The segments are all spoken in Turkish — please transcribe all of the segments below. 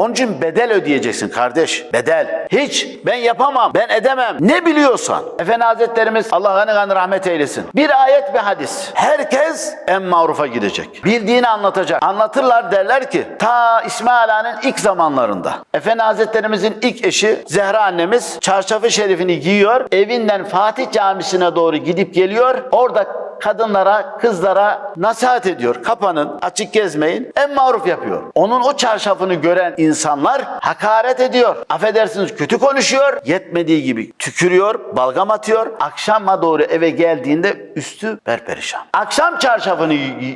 Onun için bedel ödeyeceksin kardeş. Bedel. Hiç ben yapamam, ben edemem. Ne biliyorsan. Efendi Hazretlerimiz Allah gani gani rahmet eylesin. Bir ayet bir hadis. Herkes en marufa gidecek. Bildiğini anlatacak. Anlatırlar derler ki ta İsmail Ağa'nın ilk zamanlarında. Efendi Hazretlerimizin ilk eşi Zehra annemiz çarşafı şerifini giyiyor. Evinden Fatih Camisi'ne doğru gidip geliyor. Orada kadınlara, kızlara nasihat ediyor. Kapanın, açık gezmeyin. En maruf yapıyor. Onun o çarşafını gören insanlar hakaret ediyor. Affedersiniz kötü konuşuyor. Yetmediği gibi tükürüyor, balgam atıyor. Akşama doğru eve geldiğinde üstü berperişan. Akşam çarşafını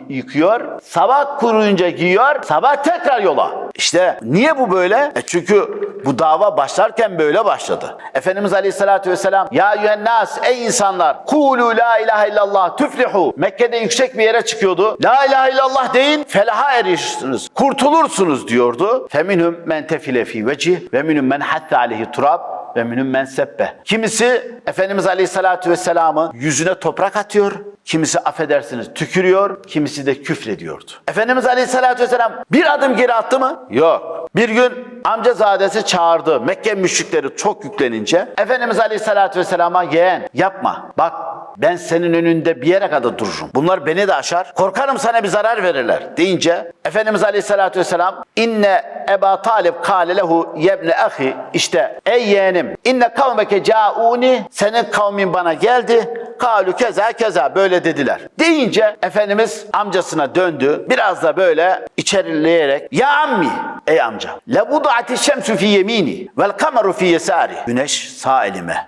yıkıyor. Sabah kuruyunca giyiyor. Sabah tekrar yola. İşte niye bu böyle? E çünkü bu dava başlarken böyle başladı. Efendimiz Aleyhisselatü Vesselam Ya yühennas ey insanlar kulu la ilahe illallah tüflihu Mekke'de yüksek bir yere çıkıyordu. La ilahe illallah deyin felaha erişirsiniz. Kurtulursunuz diyordu. Feminhum men tefile fi vecih ve minhum men hatta aleyhi turab ve minhum men sebbe. Kimisi Efendimiz Aleyhisselatü Vesselam'ı yüzüne toprak atıyor. Kimisi affedersiniz tükürüyor, kimisi de küfrediyordu. Efendimiz Aleyhisselatü Vesselam bir adım geri attı mı? Yok. Bir gün amcazadesi çağırdı. Mekke müşrikleri çok yüklenince Efendimiz Aleyhisselatü Vesselam'a yeğen yapma. Bak ben senin önünde bir yere kadar dururum. Bunlar beni de aşar. Korkarım sana bir zarar verirler deyince Efendimiz Aleyhisselatü Vesselam inne Eba Talib kâle yebne ahi işte ey yeğenim inne kavmeke cauni senin kavmin bana geldi kalu keza keza böyle dediler. Deyince Efendimiz amcasına döndü. Biraz da böyle içerileyerek ya ammi ey amca le budu'ati şemsu fi yemini vel kameru fi yesari güneş sağ elime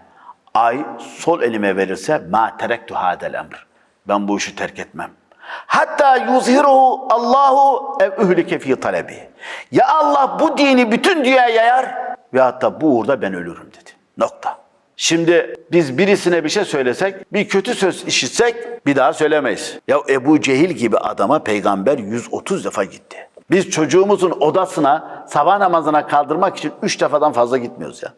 ay sol elime verirse ma terektu hadel emr. Ben bu işi terk etmem. Hatta yuzhiruhu Allahu ev ühlike fi talebi. Ya Allah bu dini bütün dünyaya yayar ve hatta bu uğurda ben ölürüm dedi. Nokta. Şimdi biz birisine bir şey söylesek, bir kötü söz işitsek bir daha söylemeyiz. Ya Ebu Cehil gibi adama peygamber 130 defa gitti. Biz çocuğumuzun odasına sabah namazına kaldırmak için 3 defadan fazla gitmiyoruz ya.